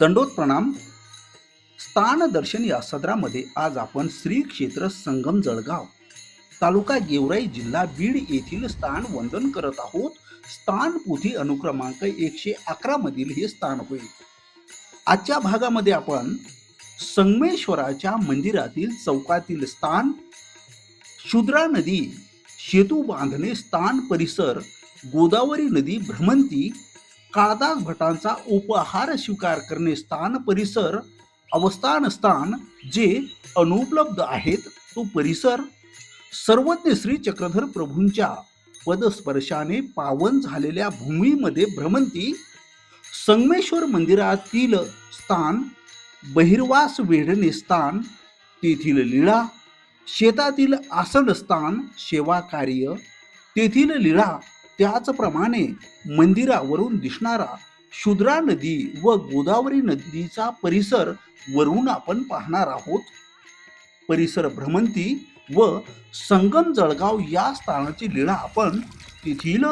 दंडोत प्रणाम स्थान दर्शन या सदरामध्ये आज आपण श्री क्षेत्र संगम जळगाव तालुका गेवराई जिल्हा बीड येथील स्थान वंदन करत आहोत. स्थान पोथी अनुक्रमांक एकशे अकरा मधील हे स्थान होईल आजच्या भागामध्ये आपण संगमेश्वराच्या मंदिरातील चौकातील स्थान शुद्रा नदी सेतू बांधणे स्थान परिसर गोदावरी नदी भ्रमंती काळदास भटांचा उपहार स्वीकार करणे स्थान परिसर अवस्थान स्थान जे अनुपलब्ध आहेत तो परिसर. सर्वज्ञ श्री चक्रधर प्रभूंच्या पदस्पर्शाने पावन झालेल्या भूमीमध्ये भ्रमंती संगमेश्वर मंदिरातील स्थान बहिर्वास वेढणे स्थान तेथील लीळा शेतातील आसन स्थान सेवा कार्य तेथील लीळा त्याचप्रमाणे मंदिरावरून दिसणारा शुद्रा नदी व गोदावरी नदीचा परिसर वरून आपण पाहणार आहोत. परिसर भ्रमंती व संगम जळगाव या स्थानाची लीळा आपण तेथील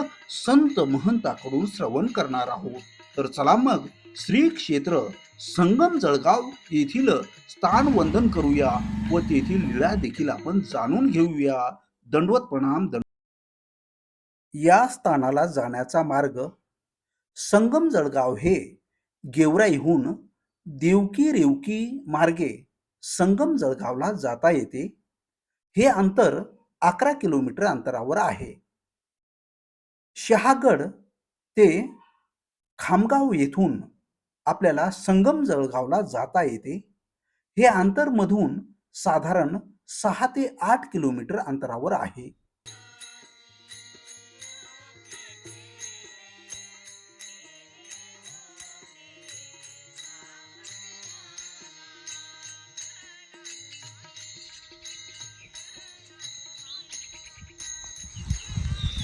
संत महंताकडून श्रवण करणार आहोत. तर चला मग श्री क्षेत्र संगम जळगाव येथील स्थान वंदन करूया व तेथील लीळा देखील आपण जाणून घेऊया. दंडवत प्रणाम दंड या स्थानाला जाण्याचा मार्ग संगम जळगाव हे गेवराईहून देवकी रेवकी मार्गे संगम जळगावला जाता येते. हे अंतर अकरा किलोमीटर अंतरावर आहे. शहागड ते खामगाव येथून आपल्याला संगम जळगावला जाता येते. हे अंतरमधून साधारण सहा ते आठ किलोमीटर अंतरावर आहे.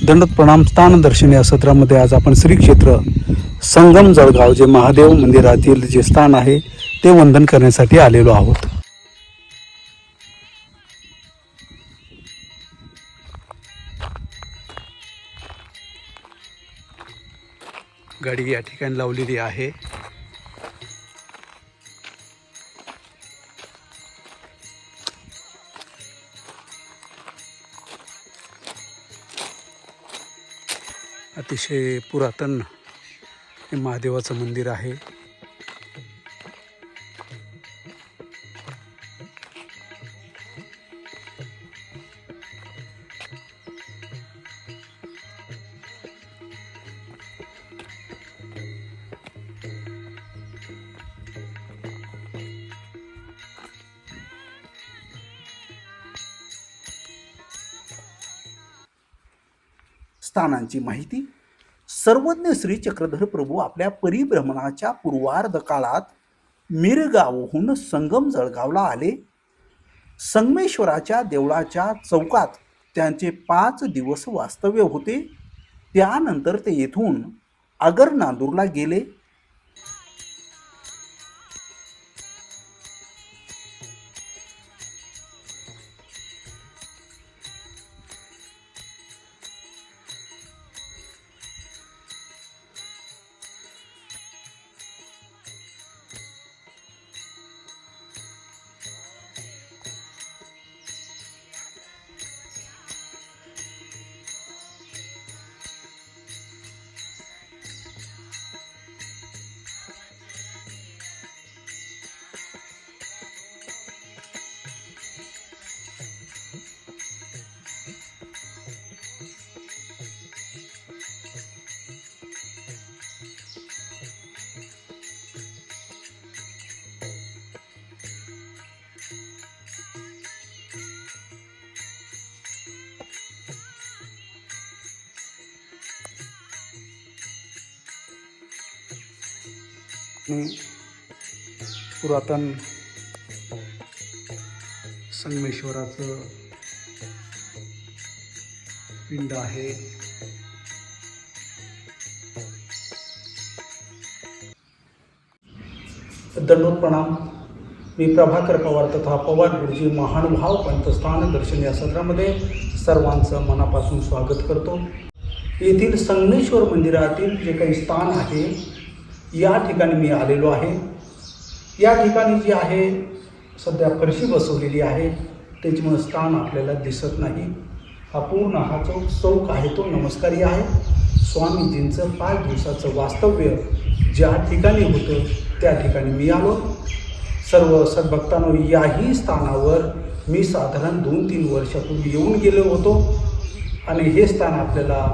दंडत प्रणाम स्थान दर्शन या सत्रामध्ये आज आपण श्री क्षेत्र संगम जळगाव जे महादेव मंदिरातील जे स्थान आहे ते वंदन करण्यासाठी आलेलो आहोत. गाडी या ठिकाणी लावलेली आहे. अतिशय पुरातन हे महादेवाचं मंदिर आहे. स्थानांची माहिती सर्वज्ञ श्री चक्रधर प्रभू आपल्या परिभ्रमणाच्या पूर्वार्ध काळात मिरगावहून संगम जळगावला आले. संगमेश्वराच्या देवळाच्या चौकात त्यांचे पाच दिवस वास्तव्य होते. त्यानंतर ते येथून आगर नांदूरला गेले. पुरातन संगमेश्वराचं पिंड आहे. दंडोत प्रणाम मी प्रभाकर पवार तथा पवार गुरुजी महानुभाव पंतस्थान दर्शन या सत्रामध्ये सर्वांचं मनापासून स्वागत करतो. येथील संगमेश्वर मंदिरातील जे काही स्थान आहे या ठिकाणी मी आलेलो आहे. या ठिकाणी जी आहे सध्या फरशी बसवलेली आहे त्याच्यामुळे स्थान आपल्याला दिसत नाही. हा पूर्ण हा चौक चौक आहे तो नमस्कारी आहे. स्वामीजींचं पाच दिवसाचं वास्तव्य ज्या ठिकाणी होतं त्या ठिकाणी मी आलो. सर्व सद्भक्तांनो याही स्थानावर मी साधारण दोन तीन वर्षापूर्वी येऊन गेलो होतो. आणि हे स्थान आपल्याला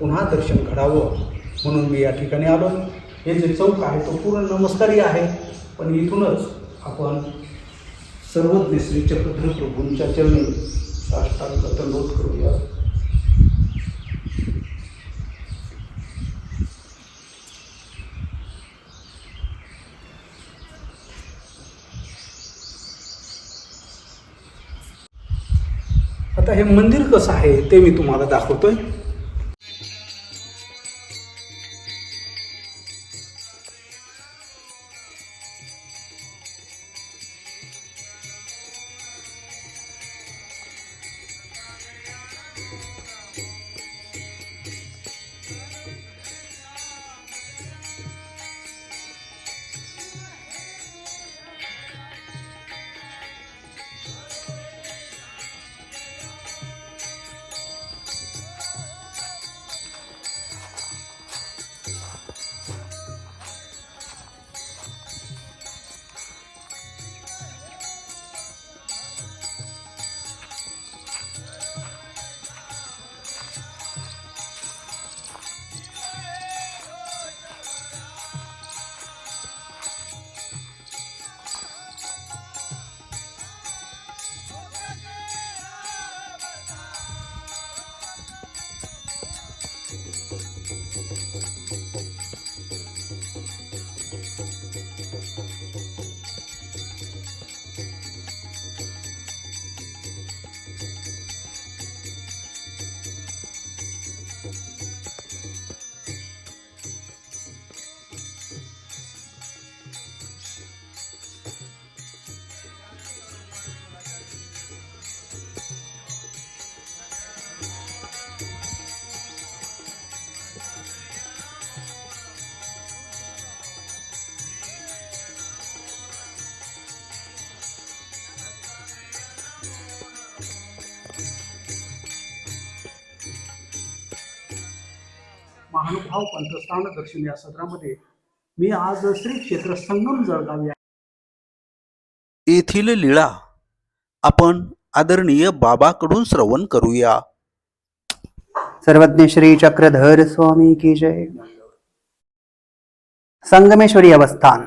पुन्हा दर्शन घडावं म्हणून मी या ठिकाणी आलो. हे जे चौक आहे तो पूर्ण नमस्कारी आहे. पण इथूनच आपण सर्वज्ञ श्री चक्रधर प्रभूंच्या चरणी साष्टांग दंडोत करूया. आता हे मंदिर कसं आहे ते मी तुम्हाला दाखवतोय. महानुभाव पंथस्थान दर्शन या सत्रामध्ये. मी आज श्री क्षेत्र संगम जळगाव या येथील लीळा. आपण आदरणीय बाबाकडून श्रवण करूया. सर्वज्ञ श्री चक्रधर स्वामी की जय. संगमेश्वरी अवस्थान.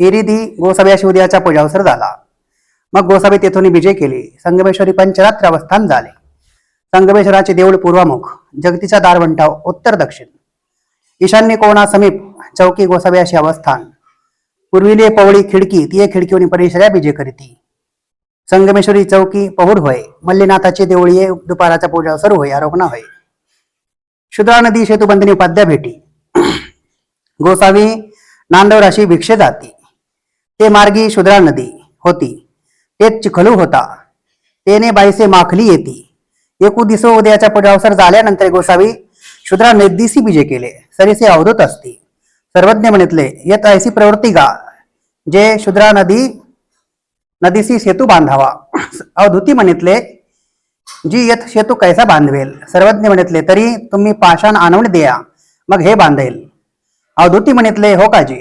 एरिदी गोसाव्याशी उद्याचा पूजावसर झाला. मग गोसावी तेथून विजय केले. संगमेश्वरी पंचरात्र अवस्थान झाले. संगमेश्वराचे देऊळ पूर्वामुख जगतीचा दारवंटाव उत्तर दक्षिण. ईशान्य कोणा समीप चौकी गोसावी अशी अवस्थान पूर्विले पवळी खिडकी ती खिडकीवनी परिसरा विजय करीती. संगमेश्वरी चौकी पहुड होय मल्लीनाथाचे देवळी दुपाराचा पूजा सुरू होय आरोपणा होय. शुद्रा नदी सेतुबंधनी उपाध्या भेटी. गोसावी नांदवराशी भिक्षे जाती. ते मार्गी शुद्रा नदी होती. तेच चिखलू होता. तेने बाईसे माखली येती. एकू दिसो उदयाचा पूजावसर झाल्यानंतर गोसावी शुद्रा नदीसी बीजे केले. सरीसे अवधूत असती. सर्वज्ञ म्हणितले येत ऐसी प्रवृत्ती गा. जे शुद्रा नदी नदीसी सेतू बांधावा. अवधूती म्हणितले जी येत सेतू कैसा बांधवेल? सर्वज्ञ म्हणितले तरी तुम्ही पाषाण आणून द्या मग हे बांधेल. अवधूती म्हणितले हो काजी.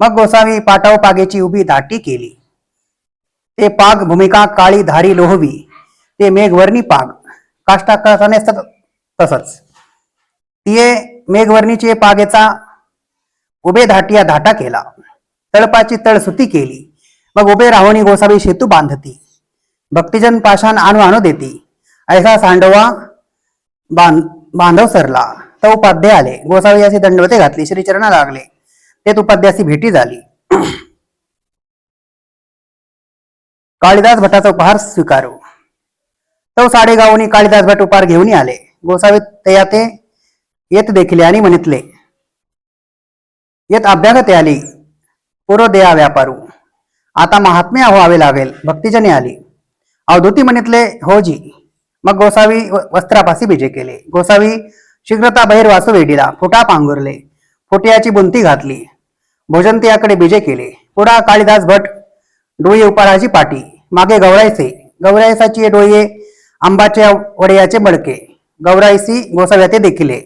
मग गोसावी पाटाव पागेची उभी धाटी केली. ते पाग भूमिका काळी धारी लोहवी. ते मेघवर्णी पाग. काष्टाकाशाने असतात तसंच. तिये मेघवर्णीचे पागेचा उभे धाटिया धाटा केला. तळपाची तळसुती केली. मग उभे राहुणी गोसावी शेतू बांधती. भक्तिजन पाषाण आणू आणू देती. ऐसा सांडवा बांध बांधव सरला. तर उपाध्याय आले. गोसावी असे दंडवते घातली. श्रीचरणा लागले. तेत उपाध्यासी भेटी झाली. काळिदास भटाचा उपहार स्वीकारू. तो साडे गावनी काळीदास भट उपहार घेऊन आले. गोसावी तया ते येत देखिले आणि म्हणितले येत अभ्यागत आली पूर्व देया व्यापारू. आता महात्म्या व्हावे लागेल भक्तीजने आली. अवधूती म्हणितले हो जी. मग गोसावी वस्त्रापासी बीजे केले. गोसावी शीघ्रता बहिर वासू वेडीला फुटा पांघुरले. फुटियाची बुंती घातली. भोजंतियाकडे बीजे केले. पुढा काळीदास भट डोळे उपाराची पाटी. मागे गवळायचे. गवळायसाची डोळे आंबाच्या वडयाचे मडके गौरायसी गोसाव्याते देखिले.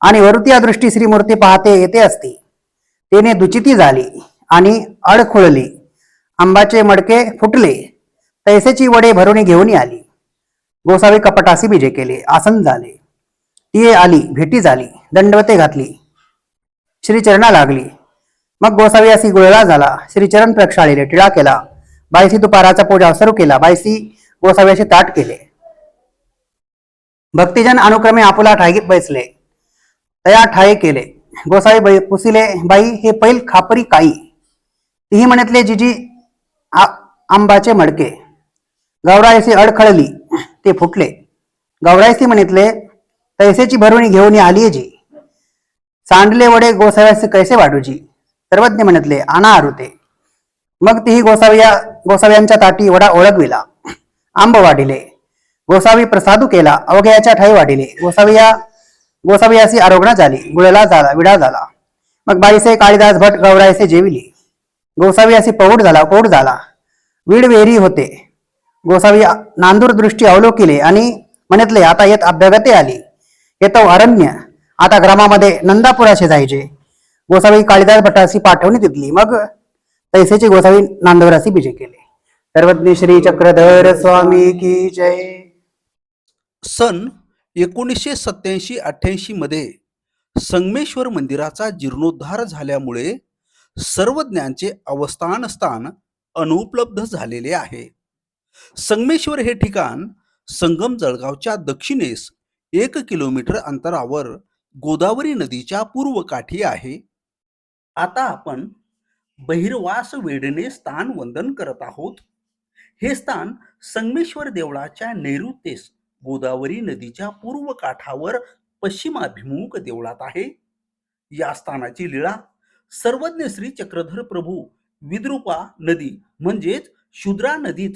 आणि वरुतिया दृष्टी श्रीमूर्ती पाहते येते असती. तेने दुचिती झाली आणि अड खुळली. आंबाचे मडके फुटले. तैसेची वडे भरून घेऊन आली. गोसावी कपटासी बिजे केले. आसन झाले. ती आली. भेटी झाली. दंडवते घातली. श्रीचरणा लागली. मग गोसावी असी गुळला झाला. श्रीचरण प्रक्षाळीले टिळा केला. बायसी दुपाराचा पूजा सुरू केला. बायसी गोसाव्याचे ताट केले. भक्तिजन अनुक्रमे आपुला ठाईत बैसले. तया ठाये केले. गोसाई बाई पुसिले बाई हे पैल खापरी काई? तिही म्हणतले जिजी आंबाचे मडके. गौरायसी अडखळली ते फुटले. गौरायसी म्हणितले तैसेची भरवणी घेऊन आली जी. सांडले वडे गोसाव्याचे कैसे वाढूजी सर्वज्ञ म्हणतले आणा आरुते. मग तीही गोसाव्या गोसाव्यांच्या ताटी वडा ओळखविला. आंब वाढिले. गोसावी प्रसादू केला अवघ्याच्या ठाई वाढिले गोसाविया गोसावियासी आरोग्य झाली गुळला झाला विडा झाला. मग बाईसे काळिदास भट गौरायसे जेविली. गोसावी पौड झाला कोड झाला. वीड वेरी होते. गोसावी नांदूर दृष्टी अवलोकिले आणि म्हणतले आता येत अभ्यागते आली. येतो अरण्य. आता ग्रामामध्ये नंदापुराशे जायचे. गोसावी काळिदास भटासी पाठवणी तिथली मग तैसेची गोसावी नांदवरासी विजय केले. सर्वज्ञ श्री चक्रधर स्वामी की जय. सन एकोणीसशे सत्याऐंशी अठ्ठ्याऐंशीमध्ये संगमेश्वर मंदिराचा जीर्णोद्धार झाल्यामुळे सर्वज्ञांचे अवस्थान स्थान अनुपलब्ध झालेले आहे. संगमेश्वर हे ठिकाण संगम जळगावच्या दक्षिणेस एक किलोमीटर अंतरावर गोदावरी नदीच्या पूर्व काठी आहे. आता आपण बहिर्वास वेढणे स्थान वंदन करत आहोत. हे स्थान संगमेश्वर देवळाच्या नैऋत्येस गोदावरी नदीच्या पूर्व काठावर पश्चिमाभिमुख देवळात आहे. या स्थानाची लीळा सर्वज्ञ श्री चक्रधर प्रभू विद्रुपा नदी म्हणजेच शुद्रा नदीत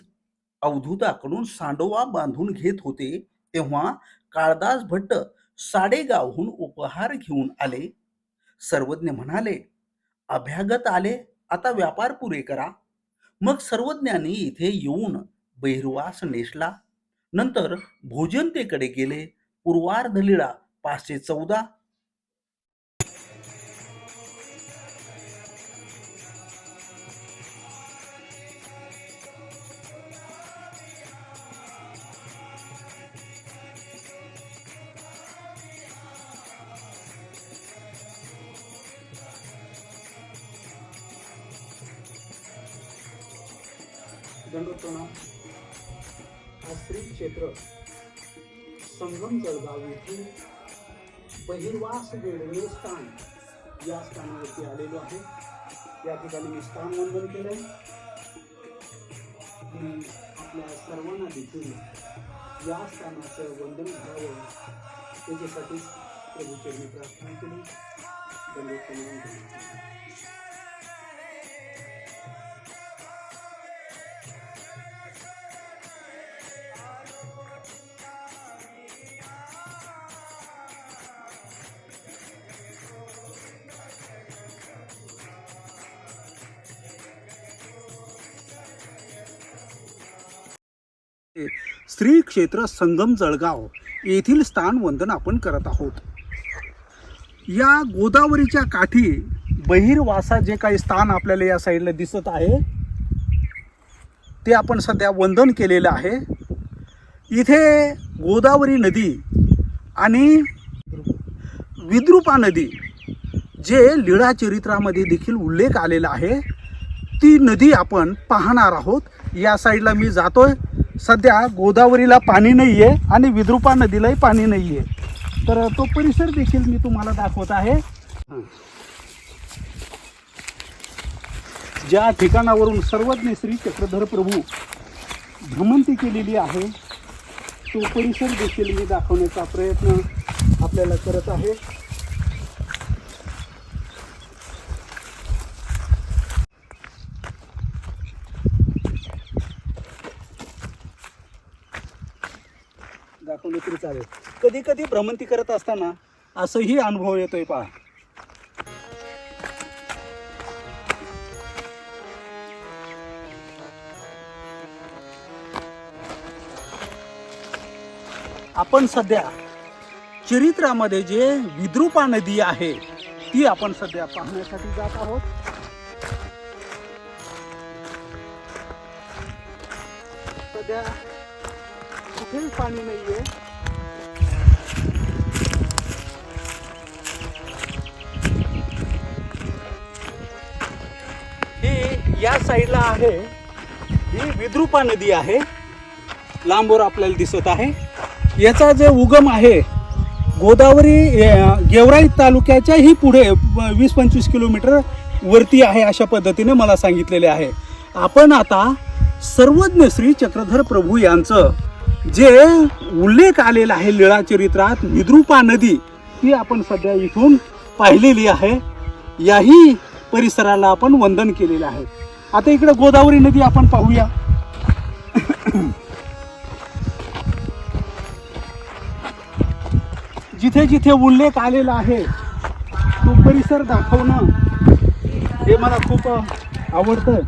अवधूताकडून सांडोवा बांधून घेत होते तेव्हा काळदास भट्ट साडेगावहून उपहार घेऊन आले. सर्वज्ञ म्हणाले अभ्यागत आले आता व्यापार पुरे करा. मग सर्वज्ञांनी इथे येऊन बहिर्वास नेसला. नंतर भोजनतेकडे गेले. पूर्वार्ध लीळा पाचशे चौदा क्षेत्र. संगम जळगाव येथील बहिर्वास वेळणे स्थान या स्थानावरती आलेलो आहे. या ठिकाणी मी स्थान वंदन आहे आणि आपल्या सर्वांना देखील या स्थानाचं वंदन घ्यावं त्याच्यासाठी प्रभूचरणी प्रार्थना केली. क्षेत्र संगम जळगाव येथील स्थान वंदन आपण करत आहोत. या गोदावरीच्या काठी बहिरवासा जे काही स्थान आपल्याला या साईडला दिसत आहे ते आपण सध्या वंदन केलेलं आहे. इथे गोदावरी नदी आणि विद्रुपा नदी जे लीळा चरित्रामध्ये देखील उल्लेख आलेला आहे ती नदी आपण पाहणार आहोत. या साईडला मी जातोय. सध्या गोदावरीला पाणी नाही आहे आणि विद्रुपा नदीलाही पाणी नाही आहे तर तो परिसर देखील मी तुम्हाला दाखवत आहे. ज्या ठिकाणावरून सर्वज्ञ श्री चक्रधर प्रभू भ्रमंती केलेली आहे तो परिसर देखील मी दाखवण्याचा प्रयत्न आपल्याला करत आहे. दाखवले तरी चालेल कधी कधी भ्रमंती करत असताना असंही अनुभव येतोय पहा. आपण सध्या चरित्रामध्ये जे विद्रुपा नदी आहे ती आपण सध्या पाहण्यासाठी जात आहोत. सध्या कुठेही पाणी नाहीये ही या साईडला आहे. ही विद्रुपा नदी आहे. लांबवर आपल्याला दिसत आहे. याचा जे उगम आहे गोदावरी गेवराई तालुक्याच्या ही पुढे वीस पंचवीस किलोमीटर वरती आहे अशा पद्धतीने मला सांगितलेले आहे. आपण आता सर्वज्ञ श्री चक्रधर प्रभू यांचं जे उल्लेख आलेला आहे लीळा चरित्रात विद्रुपा नदी ती आपण सध्या इथून पाहिलेली आहे. याही परिसराला आपण वंदन केलेलं आहे. आता इकडे गोदावरी नदी आपण पाहूया. जिथे जिथे उल्लेख आलेला आहे तो परिसर दाखवणं हे मला खूप आवडतं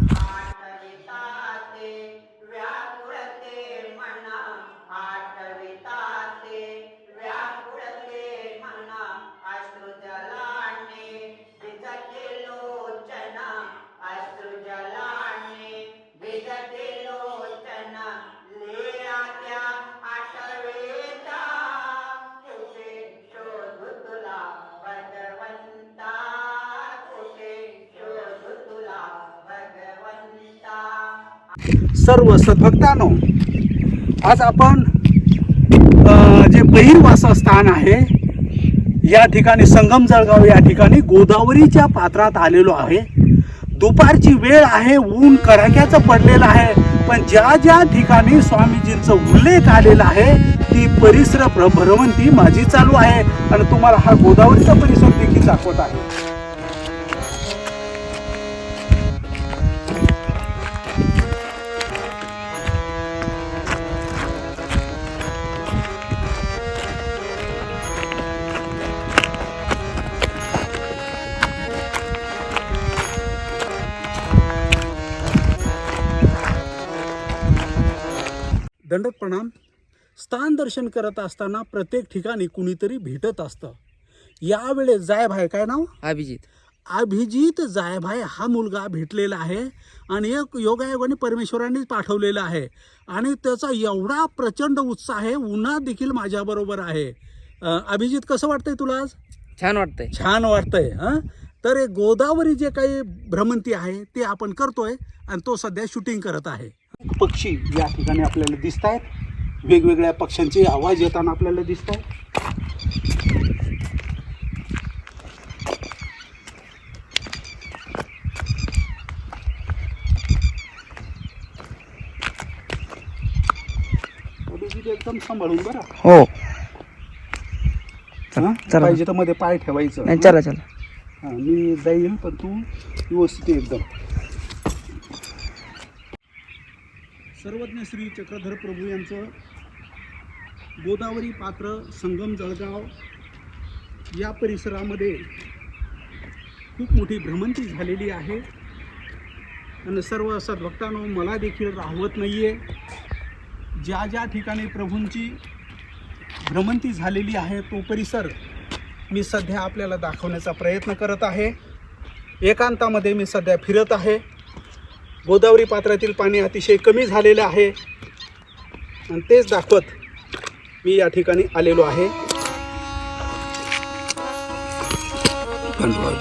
सर्व सद्भक्तांनो आज आपण जे बहिर्वासा स्थान आहे या ठिकाणी संगम जळगाव या ठिकाणी गोदावरीच्या पात्रात आलेलो आहे. दुपारची वेळ आहे ऊन कडाक्याचं पडलेलं आहे पण ज्या ज्या ठिकाणी स्वामीजींचा उल्लेख आलेला आहे ती परिसर भ्रमंती माझी चालू आहे. आणि तुम्हाला हा गोदावरीचा परिसर देखील दाखवत आहे. दंडक प्रणाम. स्थान दर्शन करत असताना प्रत्येक ठिकाणी कुणीतरी भेटत असतं. यावेळेस जायभाई काय नाव? अभिजित. अभिजित जायभाई हा मुलगा भेटलेला आहे आणि एक योगायोगाने परमेश्वरांनी पाठवलेला आहे. आणि त्याचा एवढा प्रचंड उत्साह आहे उन्हात देखील माझ्याबरोबर आहे. अभिजित कसं वाटतंय तुला आज? छान वाटतंय. छान वाटतंय हां तर गोदावरी जे काही भ्रमंती आहे ते आपण करतोय आणि तो सध्या शूटिंग करत आहे. पक्षी या ठिकाणी आपल्याला दिसत आहेत वेगवेगळ्या पक्ष्यांचे आवाज येताना आपल्याला दिसत आहेत एकदम सांभाळून बरं. हो? चला. पाहिजे तर मध्ये पाय ठेवायचं. नाही चला चला. मी जाईल पण तू व्यवस्थित एकदम. सर्वज्ञ श्री चक्रधर प्रभू यांचं गोदावरी पात्र संगम जळगाव या परिसरामध्ये खूप मोठी भ्रमंती झालेली आहे. आणि सर्व सद्भक्तांनो मला देखील राहवत नाही आहे ज्या ज्या ठिकाणी प्रभूंची भ्रमंती झालेली आहे तो परिसर मी सध्या आपल्याला दाखवण्याचा प्रयत्न करत आहे. एकांतामध्ये मी सध्या फिरत आहे. गोदावरी पात्रातील पाणी अतिशय कमी झालेलं आहे. आणि तेच दाखवत मी या ठिकाणी आलेलो आहे. धन्यवाद.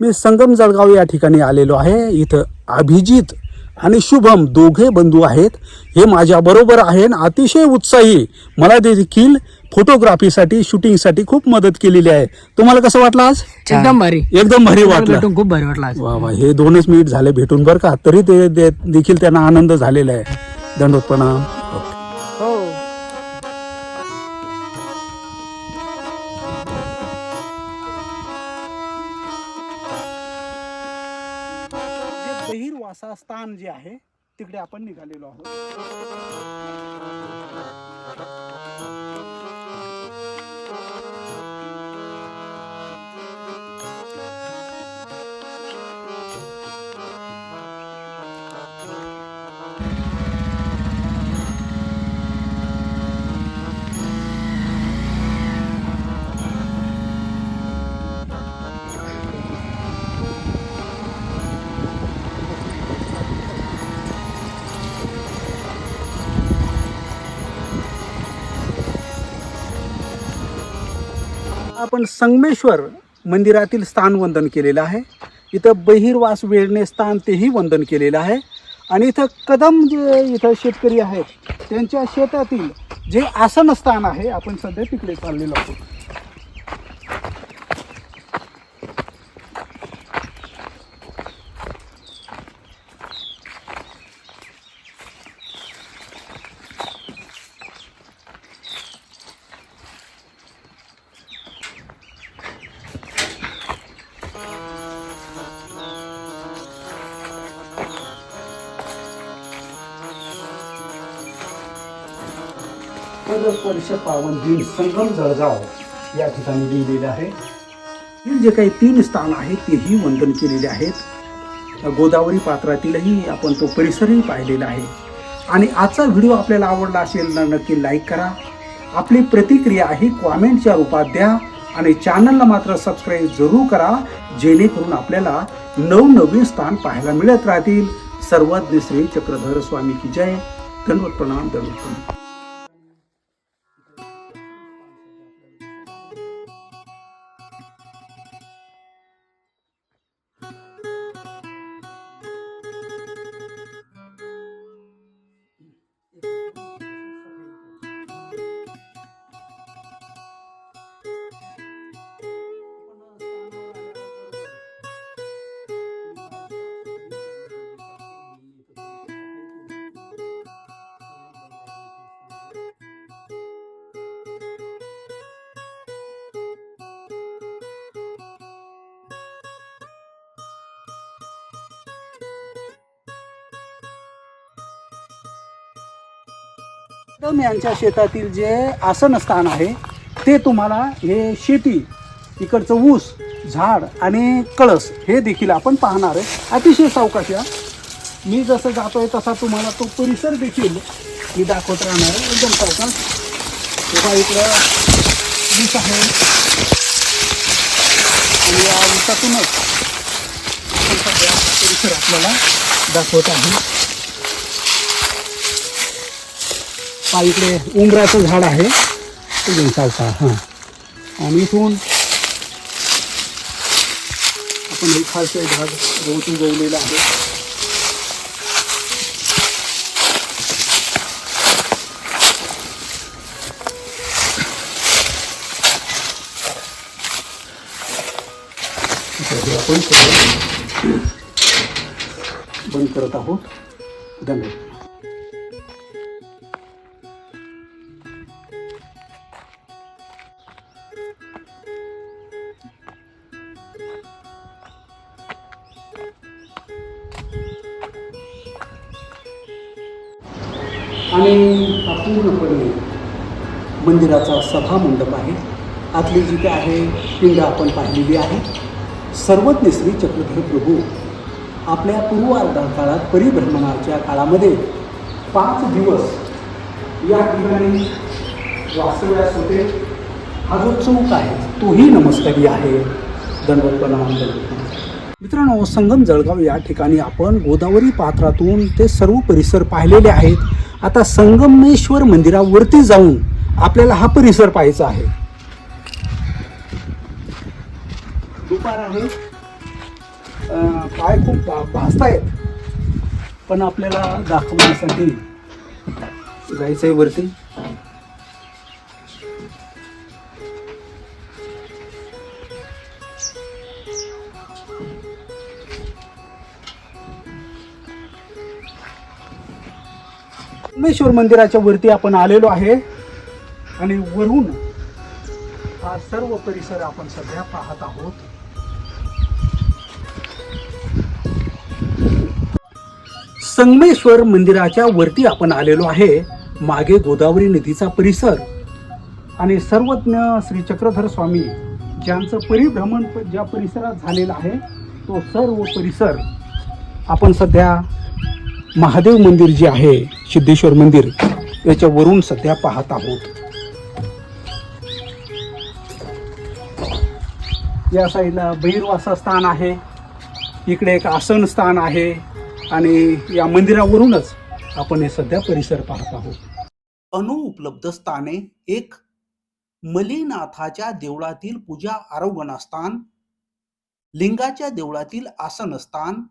मी संगम जळगाव या ठिकाणी आलेलो आहे. इथं अभिजित आणि शुभम दोघे बंधू आहेत. हे माझ्या बरोबर आहे आणि अतिशय उत्साही. मला देखील फोटोग्राफीसाठी शूटिंगसाठी खूप मदत केलेली आहे. तुम्हाला कसं वाटलं आज? एकदम भारी. एकदम भारी वाटलं. खूप भारी वाटलं वा वा हे दोनच मिनिट झाले भेटून बरं का? तरी ते ते- देखील त्यांना आनंद झालेला आहे. दंडोत स्थान जे आहे तिकडे आपण निघालेलो आहोत. आपण संगमेश्वर मंदिरातील स्थान वंदन केलेलं आहे. इथं बहिर्वास वेळणे स्थान तेही वंदन केलेलं आहे. आणि इथं कदम जे इथं शेतकरी आहेत त्यांच्या शेतातील जे आसन स्थान आहे आपण सध्या तिकडे चाललेलो आहोत. पदस्पर्श पावन दिन संगम जळगाव या ठिकाणी लिहिलेले आहे. हे जे काही तीन स्थान आहेत तेही वंदन केलेले आहेत. गोदावरी पात्रातीलही आपण तो परिसरही पाहिलेला आहे. आणि आजचा व्हिडिओ आपल्याला आवडला असेल तर नक्की लाईक करा. आपली प्रतिक्रिया ही कॉमेंटच्या रूपात द्या आणि चॅनलला मात्र सबस्क्राईब जरूर करा जेणेकरून आपल्याला नवनवीन स्थान पाहायला मिळत राहतील. सर्वज्ञ श्री चक्रधर स्वामी की जय. दंडवत प्रणाम दंडवत प्रणाम कदम यांच्या शेतातील जे आसन स्थान आहे ते तुम्हाला हे शेती इकडचं ऊस झाड आणि कळस हे देखील आपण पाहणार आहे. अतिशय सावकाश मी जसं जातोय तसा तुम्हाला तो परिसर देखील मी दाखवत राहणार आहे. एकदम सावकाश. तेव्हा इकडं ऊस आहे. आणि या ऊसातूनच परिसर आपल्याला दाखवत आहे. हा इकडे उमराचं झाड आहे. ते घेऊन चालता हां. आणि इथून आपण हे खालचे भाग गवत उगवलेला आहे. आपण बंद करत आहोत. धन्यवाद. आणि हा पूर्णपणे मंदिराचा सभा मंडप आहे. आतली जी काय आहे पिंड आपण पाहिलेली आहे. सर्वज्ञ श्री चक्रधर प्रभू आपल्या पूर्वार्धा काळात परिभ्रमणाच्या काळामध्ये पाच दिवस या ठिकाणी वास्तव्यास होते. हा जो चौक आहे तोही नमस्कारी आहे. दंडवत दंडवत प्रणाम. मित्रांनो संगम जळगाव या ठिकाणी आपण गोदावरी पात्रातून ते सर्व परिसर पाहिलेले आहेत. आता संगमेश्वर मंदिरावरती जाऊन आपल्याला हा परिसर पाहायचा आहे. दुपार आहे. पाय खूप भासतायत. पण आपल्याला दाखवण्यासाठी जायचंय वरती. सोमेश्वर मंदिराच्या वरती आपण आलेलो आहे. आणि वरून हा सर्व परिसर आपण सध्या पाहत आहोत. संगमेश्वर मंदिराच्या वरती आपण आलेलो आहे. मागे गोदावरी नदीचा परिसर. आणि सर्वज्ञ श्री चक्रधर स्वामी ज्यांचं परिभ्रमण ज्या परिसरात झालेलं आहे तो सर्व परिसर आपण सध्या महादेव मंदिर जे आहे सिद्धेश्वर मंदिर याच्यावरून सध्या पाहत आहोत. या साईडला बहिर्वासा स्थान आहे. इकडे एक आसन स्थान आहे आणि या मंदिरावरूनच आपण हे सध्या परिसर पाहत आहोत. अनुपलब्ध स्थाने एक मलीनाथाच्या देवळातील पूजा आरोगणस्थान लिंगाच्या देवळातील आसन स्थान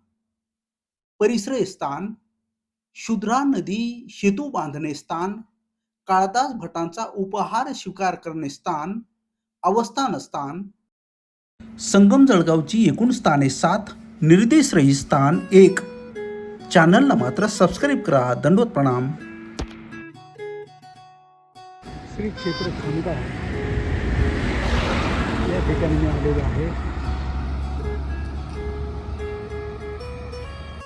स्थान शुद्रा नदी सेतू बांधणे स्थान काळदास भटांचा उपहार स्वीकार करणे स्थान अवस्थान स्थान. संगम जळगावची एकूण स्थाने सात निर्देश रही स्थान एक. चॅनलला मात्र सबस्क्राईब करा दंडवत प्रणाम. श्री क्षेत्र खामगाव. या ठिकाणी मी आलेलो आहे.